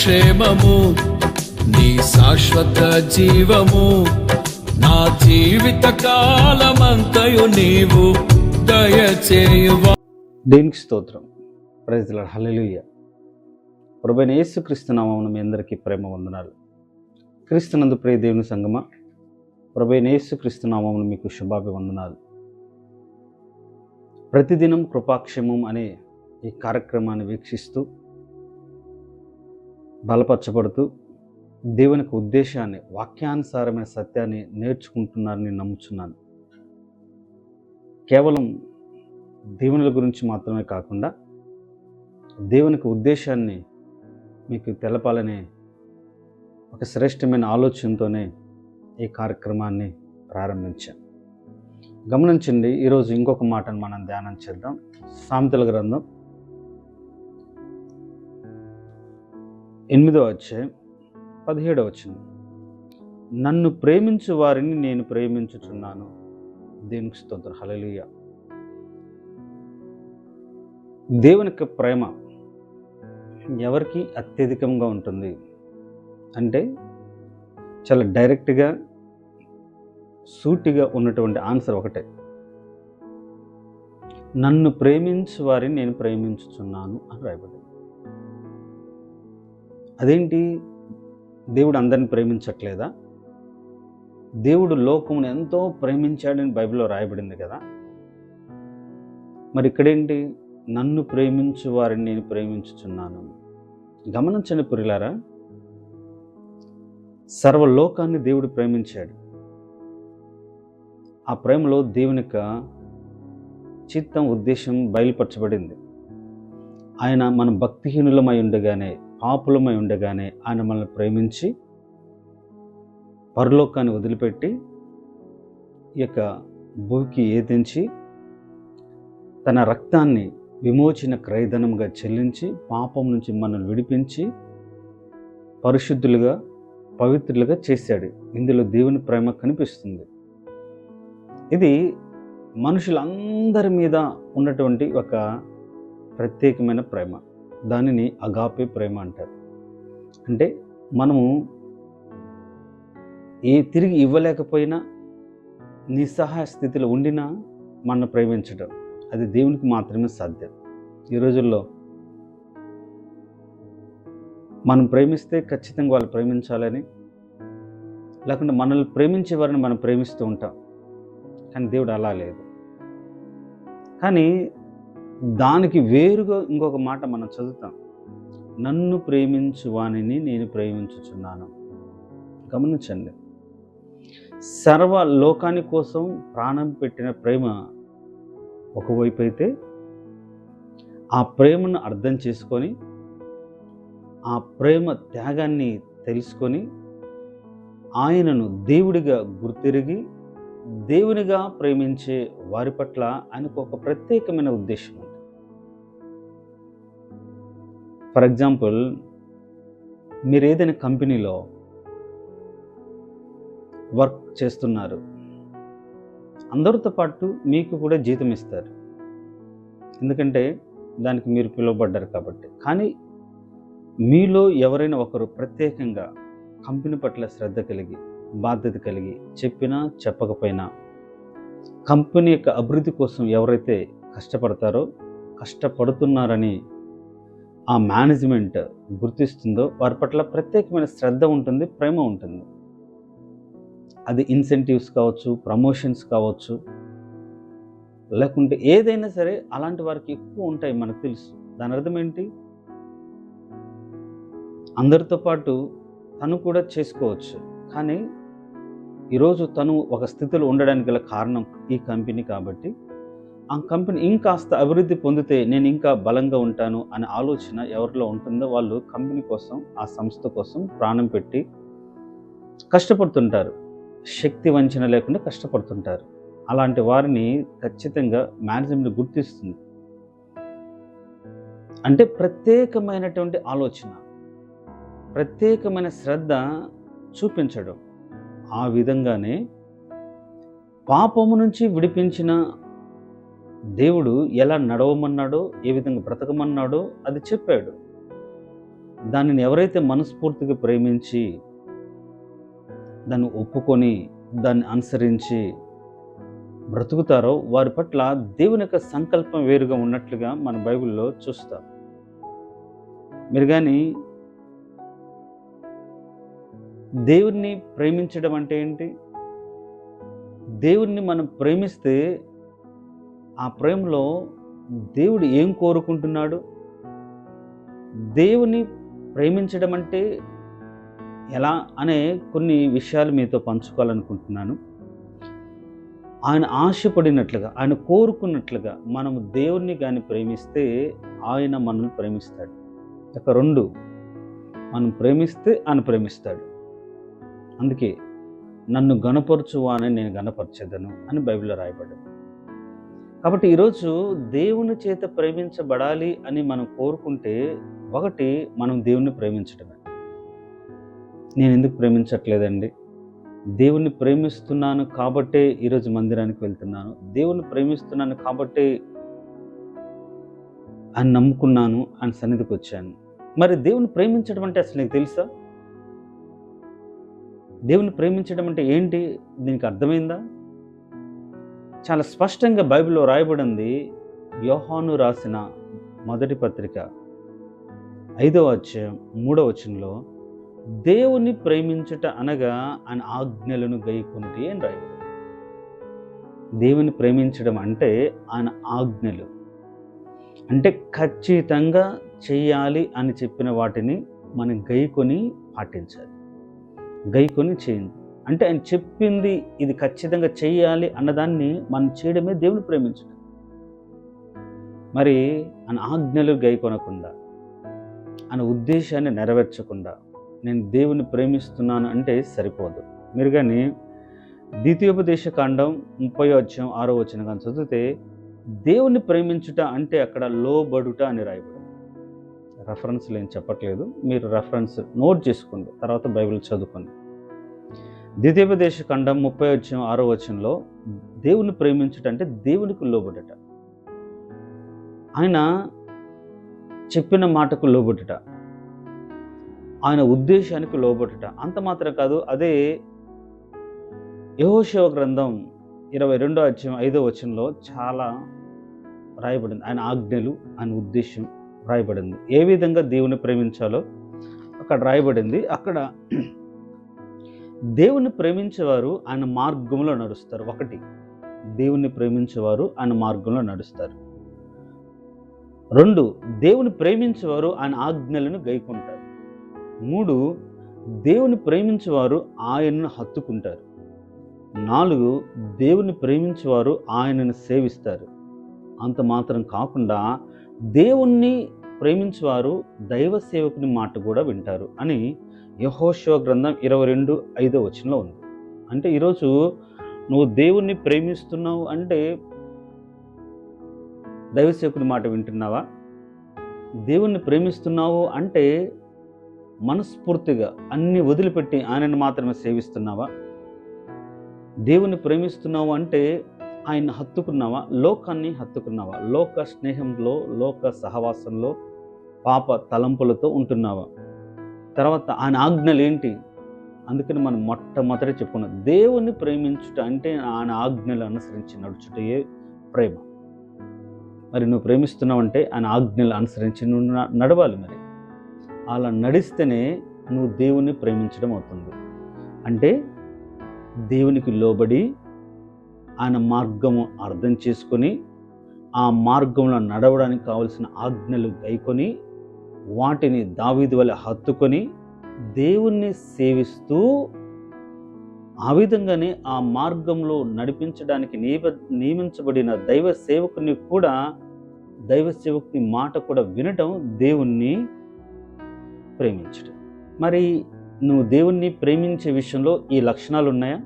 క్షేమము నీ శాశ్వత జీవము నా జీవిత కాలమంతయు నీవు దయచేయువా. దీనికి స్తోత్రం. ప్రజల హలలుయ ప్రభుని యేసుక్రీస్తు నామమున మీ అందరికీ ప్రేమ వందనాలు. క్రీస్తునందు ప్రియ దేవుని సంగమ ప్రభుని యేసుక్రీస్తు నామమున మీకు శుభాభివందనాలు. ప్రతిదినం కృపాక్షేమం అనే ఈ కార్యక్రమాన్ని వీక్షిస్తూ బలపరచబడుతూ దేవునికి ఉద్దేశాన్ని వాక్యానుసారమైన సత్యాన్ని నేర్చుకుంటున్నారని నమ్ముచున్నాను. కేవలం దేవునుల గురించి మాత్రమే కాకుండా దేవునికి ఉద్దేశాన్ని మీకు తెలపాలనే ఒక శ్రేష్టమైన ఆలోచనతోనే ఈ కార్యక్రమాన్ని ప్రారంభించాను గమనించండి ఈరోజు ఇంకొక మాటను మనం ధ్యానం చేద్దాం. సామెతల గ్రంథం ఎనిమిదో అధ్యాయం పదిహేడో వచ్చింది నన్ను ప్రేమించు వారిని నేను ప్రేమించుచున్నాను. దేవునికి స్తోత్రం. హలలీయ దేవుని యొక్క ప్రేమ ఎవరికి అత్యధికంగా ఉంటుంది? అంటే చాలా డైరెక్ట్గా సూటిగా ఉన్నటువంటి ఆన్సర్ ఒకటే. నన్ను ప్రేమించు వారిని నేను ప్రేమించుచున్నాను అని రాయబడింది. అదేంటి? దేవుడు అందరిని ప్రేమించట్లేదా? దేవుడు లోకమును ఎంతో ప్రేమించాడని బైబిల్లో రాయబడింది కదా? మరి ఇక్కడేంటి? నన్ను ప్రేమించు వారిని నేను ప్రేమించుచున్నాను. గమనించండి పురిలారా సర్వలోకాన్ని దేవుడు ప్రేమించాడు. ఆ ప్రేమలో దేవుని యొక్క చిత్తం ఉద్దేశం బయలుపరచబడింది. ఆయన మన భక్తిహీనులమై ఉండగానే పాపులమై ఉండగానే ఆయన మనల్ని ప్రేమించి పరలోకాన్ని వదిలిపెట్టి ఈ యొక్క భూమికి ఏదించి తన రక్తాన్ని విమోచన క్రయధనంగా చెల్లించి పాపం నుంచి మనల్ని విడిపించి పరిశుద్ధులుగా పవిత్రులుగా చేశాడు. ఇందులో దేవుని ప్రేమ కనిపిస్తుంది. ఇది మనుషులందరి మీద ఉన్నటువంటి ఒక ప్రత్యేకమైన ప్రేమ. దానిని అగాపే ప్రేమ అంటారు. అంటే మనము ఏ తిరిగి ఇవ్వలేకపోయినా నిస్సహాయ స్థితిలో ఉండినా మనం ప్రేమించడం అది దేవునికి మాత్రమే సాధ్యం. ఈ రోజుల్లో మనం ప్రేమిస్తే ఖచ్చితంగా వాళ్ళు ప్రేమించాలని లేకుంటే మనల్ని ప్రేమించే వారిని మనం ప్రేమిస్తూ ఉంటాం. కానీ దేవుడు అలా లేదు. కానీ దానికి వేరుగా ఇంకొక మాట మనం చదువుతాం. నన్ను ప్రేమించు వాణిని నేను ప్రేమించుచున్నాను. గమనించండి. సర్వ లోకాని కోసం ప్రాణం పెట్టిన ప్రేమ ఒకవైపు అయితే ఆ ప్రేమను అర్థం చేసుకొని ఆ ప్రేమ త్యాగాన్ని తెలుసుకొని ఆయనను దేవుడిగా గుర్తిరిగి దేవునిగా ప్రేమించే వారి పట్ల ఆయనకు ఒక ప్రత్యేకమైన ఉద్దేశం ఫర్ ఎగ్జాంపుల్ మీరు ఏదైనా కంపెనీలో వర్క్ చేస్తున్నారు. అందరితో పాటు మీకు కూడా జీతం ఇస్తారు. ఎందుకంటే దానికి మీరు పిలువబడ్డారు కాబట్టి. కానీ మీలో ఎవరైనా ఒకరు ప్రత్యేకంగా కంపెనీ పట్ల శ్రద్ధ కలిగి బాధ్యత కలిగి చెప్పినా చెప్పకపోయినా కంపెనీ యొక్క అభివృద్ధి కోసం ఎవరైతే కష్టపడతారో కష్టపడుతున్నారని ఆ మేనేజ్మెంట్ గుర్తిస్తుందో వారి పట్ల ప్రత్యేకమైన శ్రద్ధ ఉంటుంది ప్రేమ ఉంటుంది. అది ఇన్సెంటివ్స్ కావచ్చు ప్రమోషన్స్ కావచ్చు లేకుంటే ఏదైనా సరే అలాంటి వారికి ఎక్కువ ఉంటాయి మనకు తెలుసు. దాని అర్థం ఏంటి? అందరితో పాటు తను కూడా చేసుకోవచ్చు. కానీ ఈరోజు తను ఒక స్థితిలో ఉండడానికి గల కారణం ఈ కంపెనీ కాబట్టి ఆ కంపెనీ ఇంకాస్త అభివృద్ధి పొందితే నేను ఇంకా బలంగా ఉంటాను అనే ఆలోచన ఎవరిలో ఉంటుందో వాళ్ళు కంపెనీ కోసం ఆ సంస్థ కోసం ప్రాణం పెట్టి కష్టపడుతుంటారు. శక్తి వంచన లేకుండా కష్టపడుతుంటారు. అలాంటి వారిని ఖచ్చితంగా మేనేజ్మెంట్ గుర్తిస్తుంది. అంటే ప్రత్యేకమైనటువంటి ఆలోచన ప్రత్యేకమైన శ్రద్ధ చూపించడం. ఆ విధంగానే పాపము నుంచి విడిపించిన దేవుడు ఎలా నడవమన్నాడో ఏ విధంగా బ్రతకమన్నాడో అది చెప్పాడు. దానిని ఎవరైతే మనస్ఫూర్తిగా ప్రేమించి దాన్ని ఒప్పుకొని దాన్ని అనుసరించి బ్రతుకుతారో వారి పట్ల దేవుని యొక్క సంకల్పం వేరుగా ఉన్నట్లుగా మన బైబిల్లో చూస్తాం. మీరు కానీ దేవుణ్ణి ప్రేమించడం అంటే ఏంటి? దేవుణ్ణి మనం ప్రేమిస్తే ఆ ప్రేమలో దేవుడు ఏం కోరుకుంటున్నాడు? దేవుని ప్రేమించడం అంటే ఎలా అనే కొన్ని విషయాలు మీతో పంచుకోవాలనుకుంటున్నాను. ఆయన ఆశపడినట్లుగా ఆయన కోరుకున్నట్లుగా మనం దేవుణ్ణి కానీ ప్రేమిస్తే ఆయన మనల్ని ప్రేమిస్తాడు. ఇక రెండు మనం ప్రేమిస్తే ఆయన ప్రేమిస్తాడు. అందుకే నన్ను గణపరచువా అని నేను గణపరచెదను అని బైబిల్లో రాయబడ్డాను కాబట్టి ఈరోజు దేవుని చేత ప్రేమించబడాలి అని మనం కోరుకుంటే ఒకటి మనం దేవుణ్ణి ప్రేమించడమే నేను ఎందుకు ప్రేమించట్లేదండి? దేవుణ్ణి ప్రేమిస్తున్నాను కాబట్టే ఈరోజు మందిరానికి వెళ్తున్నాను. దేవుణ్ణి ప్రేమిస్తున్నాను కాబట్టే అని నమ్ముకున్నాను అని సన్నిధికి వచ్చాను. మరి దేవుని ప్రేమించడం అంటే అసలు నీకు తెలుసా? దేవుని ప్రేమించడం అంటే ఏంటి? దీనికి అర్థమైందా? చాలా స్పష్టంగా బైబిల్లో రాయబడింది యోహాను రాసిన మొదటి పత్రిక ఐదవ అధ్యాయం మూడవ వచనంలో దేవుని ప్రేమించుట అనగా ఆయన ఆజ్ఞలను గైకొనిటి అని రాయబడింది. దేవుని ప్రేమించడం అంటే ఆయన ఆజ్ఞలు. అంటే ఖచ్చితంగా చేయాలి అని చెప్పిన వాటిని మనం గైకొని పాటించాలి. గైకొని చేయండి. అంటే ఆయన చెప్పింది ఇది ఖచ్చితంగా చేయాలి అన్నదాన్ని మనం చేయడమే దేవుని ప్రేమించడం మరి ఆయన ఆజ్ఞలు గైకొనకుండా ఆయన ఉద్దేశాన్ని నెరవేర్చకుండా నేను దేవుని ప్రేమిస్తున్నాను అంటే సరిపోదు. మీరు కానీ ద్వితీయోపదేశ కాండం ముప్పై వచ్చం ఆరో వచ్చిన కానీ చదివితే దేవుని ప్రేమించుట అంటే అక్కడ లోబడుట అని రాయబడి రెఫరెన్స్ నేను చెప్పట్లేదు. మీరు రెఫరెన్స్ నోట్ చేసుకోండి. తర్వాత బైబిల్ చదువుకోండి. ద్వితీయోపదేశ ఖండం ముప్పై వచ్చిన ఆరో వచనంలో దేవుని ప్రేమించుట అంటే దేవునికి లోబడట. ఆయన చెప్పిన మాటకు లోబడట. ఆయన ఉద్దేశానికి లోబడట. అంత మాత్రం కాదు అదే యహోశివ గ్రంథం ఇరవై రెండో అధ్యాయం ఐదో వచనంలో చాలా రాయబడింది. ఆయన ఆజ్ఞలు ఆయన ఉద్దేశం రాయబడింది. ఏ విధంగా దేవుని ప్రేమించాలో అక్కడ రాయబడింది. అక్కడ దేవుని ప్రేమించేవారు ఆయన మార్గంలో నడుస్తారు. ఒకటి దేవుణ్ణి ప్రేమించేవారు ఆయన మార్గంలో నడుస్తారు. రెండు దేవుని ప్రేమించేవారు ఆయన ఆజ్ఞలను గైకుంటారు. మూడు దేవుని ప్రేమించేవారు ఆయనను హత్తుకుంటారు. నాలుగు దేవుని ప్రేమించేవారు ఆయనను సేవిస్తారు. అంత మాత్రం కాకుండా దేవుణ్ణి ప్రేమించేవారు దైవ సేవకుని మాట కూడా వింటారు అని యహోశివ గ్రంథం ఇరవై రెండు ఐదో వచనంలో ఉంది. అంటే ఈరోజు నువ్వు దేవుణ్ణి ప్రేమిస్తున్నావు అంటే దైవసేకుడి మాట వింటున్నావా? దేవుణ్ణి ప్రేమిస్తున్నావు అంటే మనస్ఫూర్తిగా అన్ని వదిలిపెట్టి ఆయనను మాత్రమే సేవిస్తున్నావా? దేవుని ప్రేమిస్తున్నావు అంటే ఆయన హత్తుకున్నావా? లోకాన్ని హత్తుకున్నావా? లోక స్నేహంలో లోక సహవాసంలో పాప తలంపులతో ఉంటున్నావా? తర్వాత ఆయన ఆజ్ఞలు ఏంటి అందుకని మనం మొట్టమొదటి చెప్పుకున్నాం దేవుణ్ణి ప్రేమించుట అంటే ఆయన ఆజ్ఞలు అనుసరించి నడుచుటయే ప్రేమ. మరి నువ్వు ప్రేమిస్తున్నావంటే ఆయన ఆజ్ఞలు అనుసరించి నువ్వు నడవాలి మరి. అలా నడిస్తేనే నువ్వు దేవుణ్ణి ప్రేమించడం అవుతుంది. అంటే దేవునికి లోబడి ఆయన మార్గము అర్థం చేసుకొని ఆ మార్గంలో నడవడానికి కావలసిన ఆజ్ఞలు గైకొని వాటిని దావీదు వల్ల హత్తుకొని దేవుణ్ణి సేవిస్తూ ఆ విధంగానే ఆ మార్గంలో నడిపించడానికి నియమ నియమించబడిన దైవ సేవకుని కూడా దైవ సేవకుని మాట కూడా వినటం దేవుణ్ణి ప్రేమించడం మరి నువ్వు దేవుణ్ణి ప్రేమించే విషయంలో ఈ లక్షణాలు ఉన్నాయా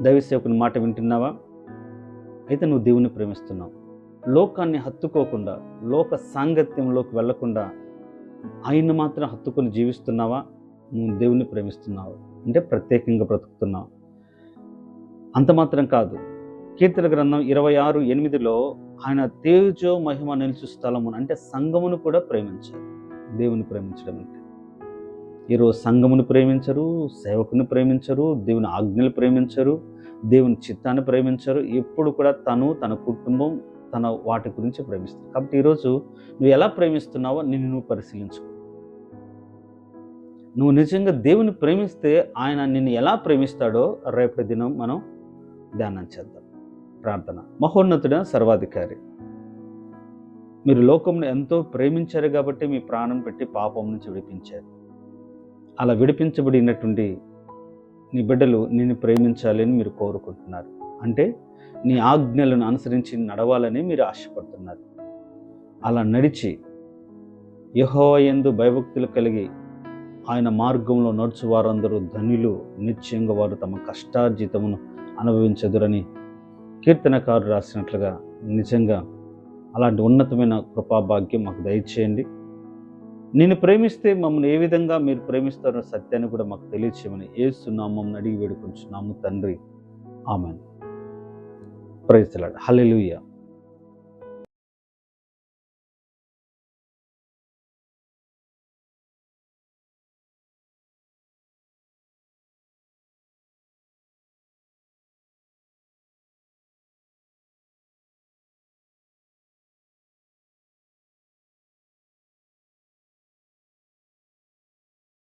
దైవ సేవకుని మాట వింటున్నావా? అయితే నువ్వు దేవుణ్ణి ప్రేమిస్తున్నావు. లోకాన్ని హత్తుకోకుండా లోక సాంగత్యంలోకి వెళ్ళకుండా ఆయన్ని మాత్రం హత్తుకొని జీవిస్తున్నావా? నువ్వు దేవుణ్ణి ప్రేమిస్తున్నావు? అంటే ప్రత్యేకంగా బ్రతుకుతున్నావు. అంత మాత్రం కాదు. కీర్తన గ్రంథం ఇరవై ఆరు ఎనిమిదిలో ఆయన తేజో మహిమ నిలుచు స్థలమును అంటే సంఘమును కూడా ప్రేమించారు. దేవుని ప్రేమించడం అంటే ఈరోజు సంఘమును ప్రేమించరు సేవకుని ప్రేమించరు దేవుని ఆజ్ఞలు ప్రేమించరు దేవుని చిత్తాన్ని ప్రేమించరు. ఎప్పుడు కూడా తను తన కుటుంబం తన వాటి గురించి ప్రేమిస్తారు కాబట్టి ఈరోజు నువ్వు ఎలా ప్రేమిస్తున్నావో నిన్ను నువ్వు పరిశీలించుకో. నువ్వు నిజంగా దేవుని ప్రేమిస్తే ఆయన నిన్ను ఎలా ప్రేమిస్తాడో రేపటి దినం మనం ధ్యానం చేద్దాం. ప్రార్థన. మహోన్నతుడ సర్వాధికారి మీరు లోకంలో ఎంతో ప్రేమించారు కాబట్టి మీ ప్రాణం పెట్టి పాపం నుంచి విడిపించారు. అలా విడిపించబడినటువంటి నీ బిడ్డలు నిన్ను ప్రేమించాలని మీరు కోరుకుంటున్నారు. అంటే నీ ఆజ్ఞలను అనుసరించి నడవాలని మీరు ఆశపడుతున్నారు. అలా నడిచి యెహోవా ఎందు భయభక్తులు కలిగి ఆయన మార్గంలో నడుచు వారందరూ ధనులు నిత్యంగా వారు తమ కష్టార్జితమును అనుభవించదురని కీర్తనకారు రాసినట్లుగా నిజంగా అలాంటి ఉన్నతమైన కృపాభాగ్యం మాకు దయచేయండి. నేను ప్రేమిస్తే మమ్మల్ని ఏ విధంగా మీరు ప్రేమిస్తారో సత్యాన్ని కూడా మాకు తెలియచేయమని ఏస్తున్నామం అడిగి వేడుకుంటున్నాము తండ్రి. ఆమెను. Praise hallelujah.